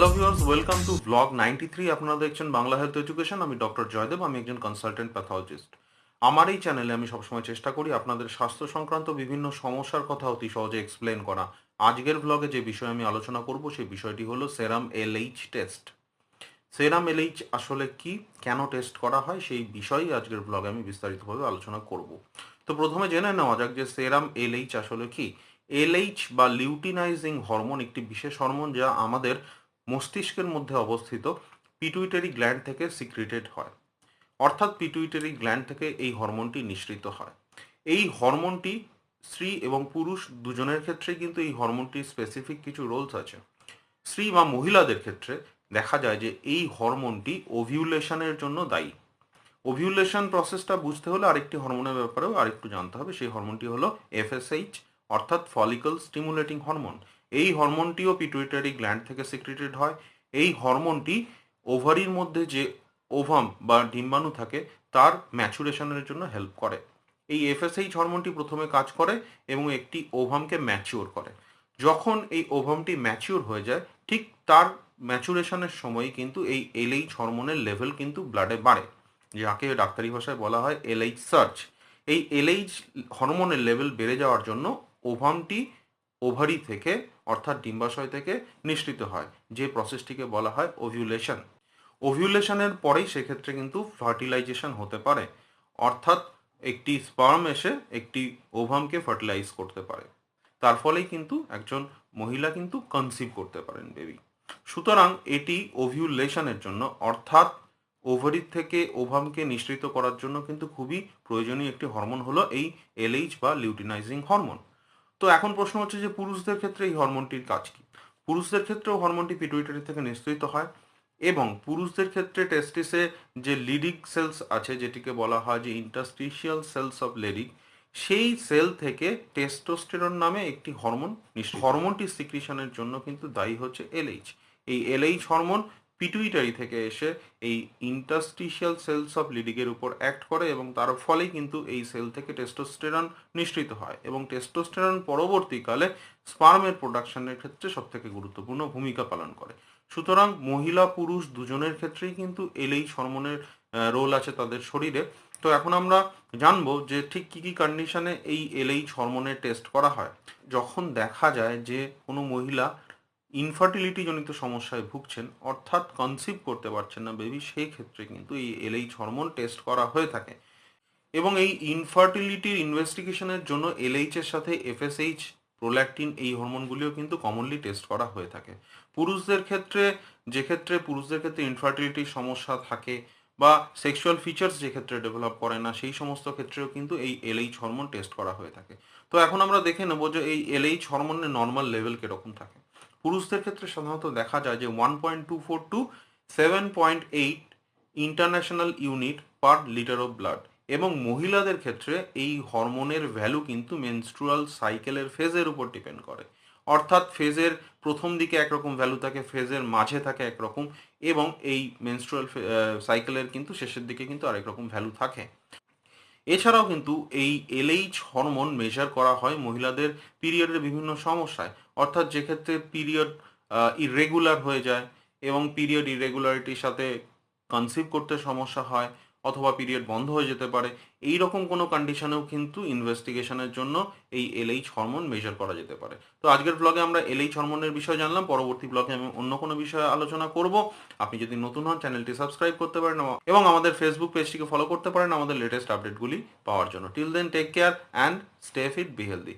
Hello viewers welcome to blog ninety three আপনারা দেখছেন Bangla health education আমি ডক্টর জয়দেব। আমি একজন কনসালটেন্ট প্যাথোলজিস্ট আমার এই চ্যানেলে আমি সবসময় চেষ্টা করি আপনাদের স্বাস্থ্য সংক্রান্ত বিভিন্ন সমস্যার কথা অতি সহজে এক্সপ্লেন করা। আজকের ব্লগে যে বিষয়ে আমি আলোচনা করব, সেই বিষয়টি হলো serum LH test serum LH আসলে কি? কেন টেস্ট করা হয়? সেই বিষয়েই আজকের ব্লগে আমি বিস্তারিতভাবে আলোচনা করব। তো প্রথমে জেনে নেওয়া যাক যে সেরাম এলএইচ আসলে কি। এলএইচ বা লিউটিনাইজিং হরমোন একটি বিশেষ হরমোন যা আমাদের মস্তিষ্কের মধ্যে অবস্থিত পিটুইটারি গ্ল্যান্ড থেকে সিক্রেটেড হয়। অর্থাৎ পিটুইটারি গ্ল্যান্ড থেকে এই হরমোনটি নিঃসৃত হয়। এই হরমোনটি স্ত্রী এবং পুরুষ দুজনের ক্ষেত্রে কিন্তু এই হরমোনটির স্পেসিফিক কিছু রোলস আছে। স্ত্রী বা মহিলাদের ক্ষেত্রে দেখা যায় যে এই হরমোনটি ওভিউলেশনের জন্য দায়ী। ওভিউলেশন প্রসেসটা বুঝতে হলে আরেকটি হরমোনের ব্যাপারেও আরেকটু জানতে হবে। সেই হরমোনটি হলো এফএসএইচ অর্থাৎ ফলিকল স্টিমুলেটিং হরমোন এই হরমোনটিও পিটুইটারি গ্ল্যান্ড থেকে সিক্রেটেড হয়। এই হরমোনটি ওভারির মধ্যে যে ওভাম বা ডিম্বাণু থাকে, তার ম্যাচুরেশনের জন্য হেল্প করে। এই এফএসএইচ হরমোনটি প্রথমে কাজ করে এবং একটি ওভামকে ম্যাচিওর করে। যখন এই ওভামটি ম্যাচিওর হয়ে যায়, ঠিক তার ম্যাচুরেশনের সময় কিন্তু এই এলএইচ হরমোনের লেভেল কিন্তু ব্লাডে বাড়ে, যাকে ডাক্তারি ভাষায় বলা হয় এলএইচ সার্চ এই এলএইচ হরমোনের লেভেল বেড়ে যাওয়ার জন্য ওভামটি ওভারি থেকে, অর্থাৎ ডিম্বাশয় থেকে নিঃসৃত হয়, যে প্রসেসটিকে বলা হয় ওভিউলেশন ওভিউলেশনের পরেই সেক্ষেত্রে কিন্তু ফার্টিলাইজেশন হতে পারে, অর্থাৎ একটি স্পার্ম এসে একটি ওভামকে ফার্টিলাইজ করতে পারে। তার ফলেই কিন্তু একজন মহিলা কিন্তু কনসিভ করতে পারেন বেবি সুতরাং এটি ওভিউলেশনের জন্য, অর্থাৎ ওভারি থেকে ওভামকে নিঃসৃত করার জন্য কিন্তু খুবই প্রয়োজনীয় একটি হরমোন হলো এই এলএইচ বা লিউটিনাইজিং হরমোন তো এখন প্রশ্ন হচ্ছে যে পুরুষদের ক্ষেত্রে এই হরমোনটির কাজ কি? পুরুষদের ক্ষেত্রেও হরমোনটি পিটুইটারি থেকে নিঃসৃত হয় এবং পুরুষদের ক্ষেত্রে টেস্টিসে যে লিডিক সেলস আছে, যেটিকে বলা হয় যে ইন্টারস্টিশিয়াল সেলস অফ লেডিক সেই সেল থেকে টেস্টোস্টেরন নামে একটি হরমোন হরমোনটি সিক্রিশনের জন্য কিন্তু দায়ী হচ্ছে এলএইচ এই এলএইচ হরমোন পিটুইটারি থেকে এসে এই ইন্টারস্টিশিয়াল সেলস অফ লিডিকের উপর অ্যাক্ট করে এবং তার ফলেই কিন্তু এই সেল থেকে টেস্টোস্টেরন নিঃসৃত হয় এবং টেস্টোস্টেরন পরবর্তীকালে স্পার্মের প্রোডাকশনের ক্ষেত্রে সবথেকে গুরুত্বপূর্ণ ভূমিকা পালন করে। সুতরাং মহিলা পুরুষ দুজনের ক্ষেত্রেই কিন্তু এলএইচ হরমোনের রোল আছে তাদের শরীরে। তো এখন আমরা জানব যে ঠিক কী কী কন্ডিশনে এই এলএইচ হরমোনের টেস্ট করা হয়। যখন দেখা যায় যে কোনো মহিলা ইনফার্টিলিটি জনিত সমস্যায় ভুগছেন, অর্থাৎ কনসিভ করতে পারছেন না বেবি সেই ক্ষেত্রে কিন্তু এই এলএইচ হরমোন টেস্ট করা হয়ে থাকে। এবং এই ইনফার্টিলিটির ইনভেস্টিগেশনের জন্য এলএইচ এর সাথে এফএসএইচ প্রোল্যাকটিন এই হরমোনগুলিও কিন্তু কমনলি টেস্ট করা হয়ে থাকে। পুরুষদের ক্ষেত্রে, যে ক্ষেত্রে পুরুষদের ক্ষেত্রে ইনফার্টিলিটির সমস্যা থাকে বা সেক্সুয়াল ফিচার্স যে ক্ষেত্রে ডেভেলপ করে না, সেই সমস্ত ক্ষেত্রেও কিন্তু এই এলএইচ হরমোন টেস্ট করা হয়ে থাকে। তো এখন আমরা দেখে নেব যে এই এলএইচ হরমোনের নর্মাল লেভেল কীরকম থাকে। পুরুষদের ক্ষেত্রে সাধারণত দেখা যায় যে one point two four two seven point eight international unit per litre of blood এবং মহিলাদের ক্ষেত্রে এই হরমোনের ভ্যালু কিন্তু মেনস্ট্রুয়াল সাইকেলের ফেজের উপর ডিপেন্ড করে। অর্থাৎ ফেজের প্রথম দিকে একরকম ভ্যালু থাকে ফেজের মাঝে থাকে একরকম এবং এই মেনস্ট্রুয়াল সাইকেলের কিন্তু শেষের দিকে কিন্তু আরেক রকম ভ্যালু থাকে। এছাড়াও কিন্তু এই এলএইচ হরমোন মেজার করা হয় মহিলাদের পিরিয়ডের বিভিন্ন সমস্যায়। অর্থাৎ যেক্ষেত্রে পিরিয়ড ইরেগুলার হয়ে যায় এবং পিরিয়ড ইরেগুলারিটির সাথে কনসিভ করতে সমস্যা হয় অথবা পিরিয়ড বন্ধ হয়ে যেতে পারে এই রকম কোনো কন্ডিশনেও কিন্তু ইনভেস্টিগেশনের জন্য এই এলএইচ হরমোন মেজার করা যেতে পারে। তো আজকের ব্লগে আমরা এলএইচ হরমোনের বিষয়ে জানলাম, পরবর্তী ব্লগে আমি অন্য কোনো বিষয়ে আলোচনা করব। আপনি যদি নতুন হন, চ্যানেলটি সাবস্ক্রাইব করতে পারেন এবং আমাদের ফেসবুক পেজটিকে ফলো করতে পারেন, আমাদের লেটেস্ট আপডেটগুলি পাওয়ার জন্য। Till then take care and stay fit be healthy